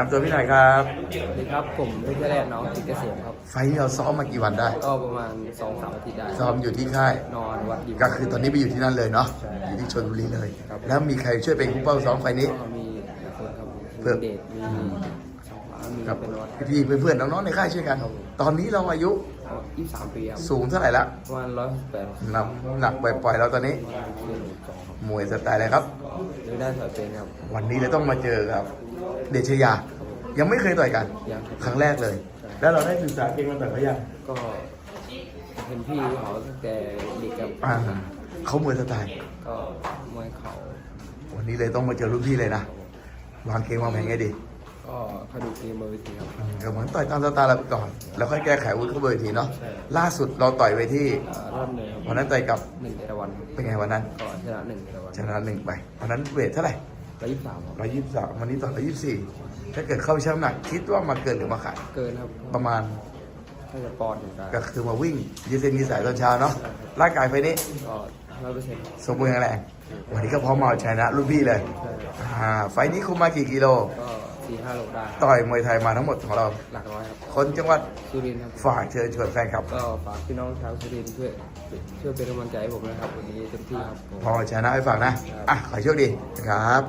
น้ำตัวพี่หน่อยครับสวัสดีครับผมเพชรแรกน้องติดเกษมครับ ไฟล์ที่เราซ้อมมากี่วันได้ ก็ประมาณ2อสามอาทิตย์ได้ซ้อมอยู่ที่ค่าย นอนวัดดิมก็คือตอนนี้ไปอยู่ที่นั่นเลยเนาะใช่อยู่ที่ชลบุรีเลยครับแล้วมีใครช่วยเป็นคู่เป้าซ้อมไฟล์นี้ ก็มีหลายคนครับผมเพิ่มีมเดชมีสองฟ้ามีกับเป็นวัดพี่ๆเพื่อนๆน้องๆในค่ายช่วยกัน ตอนนี้เราอายุยี่สิบสามปีครับสูงเท่าไหร่ละประมาณร้อยแปดน้ำหนักปล่อยๆเราตอนนี้ มวยสไตล์อะไรครับก็เลยได้ถอยเป็นครับ วันนี้เลยต้องมาเจอครับ เดชยา ยังไม่เคยต่อยกัน ยังครั้งแรกเลย แล้วเราได้ศึกษาเก่งมาแบบเขายังก็เห็นพี่เขาตั้งแต่เด็กครับอ่าเขามวยสไตล์ ก็มวยเขา วันนี้เลยต้องมาเจอรุ่นพี่เลยนะ วางเกมวางแผนไงดี ก็เขาดูทีมบนเวทีครับอืมก็เหมือนต่อยตามสไตล์เราก่อน แล้วค่อยแก้ไขอาวุ้นเข้าเวทีเนาะ ใช่ ล่าสุดเราต่อยไปที่เอ่อรอบหนึ่งครับวันนั้นต่อยกับหนึ่งเอราวันครับเป็นไงวันนั้น ก็ชนะหนึ่งเอราวันชนะหนึ่งไปวันนั้นเวทเท่าไหร่ร้อยยี่สิบสามครับร้อยยี่สิบสามวันนี้ต่อร้อยยี่สิบสี่ถ้าเกิดเข้าไปช่างน้ำหนักคิดว่ามาเกินหรือมาขาดเกินครับประมาณถ้าจะปอนด์ถึงได้ก็คือมาวิ่งยืดเส้นยืดสายตอนเช้าเนาะร่างกายไฟนี้ก็ร้อยเปอร์เซ็นต์สมบูรณ์แข็งแรงวันนี้ก็พร้อมมาเอาชนะรุ่นพี่เลย ใช่อ่าไฟนี้คุมมากี่กิโล ก็ สี่ห้าโลได้ต่อยมวยไทยมาทั้งหมดของเรา หลักร้อยครับคนจังหวัดสุรินทร์ครับฝากเชิญชวนแฟนครับ ก็ฝากพี่น้องชาวสุรินทร์ช่วยช่วยเป็นกำลังใจให้ผมนะครับวันนี้เต็มที่ครับผม พอชนะให้ฝากนะ อะ ขอให้โชคดีครับ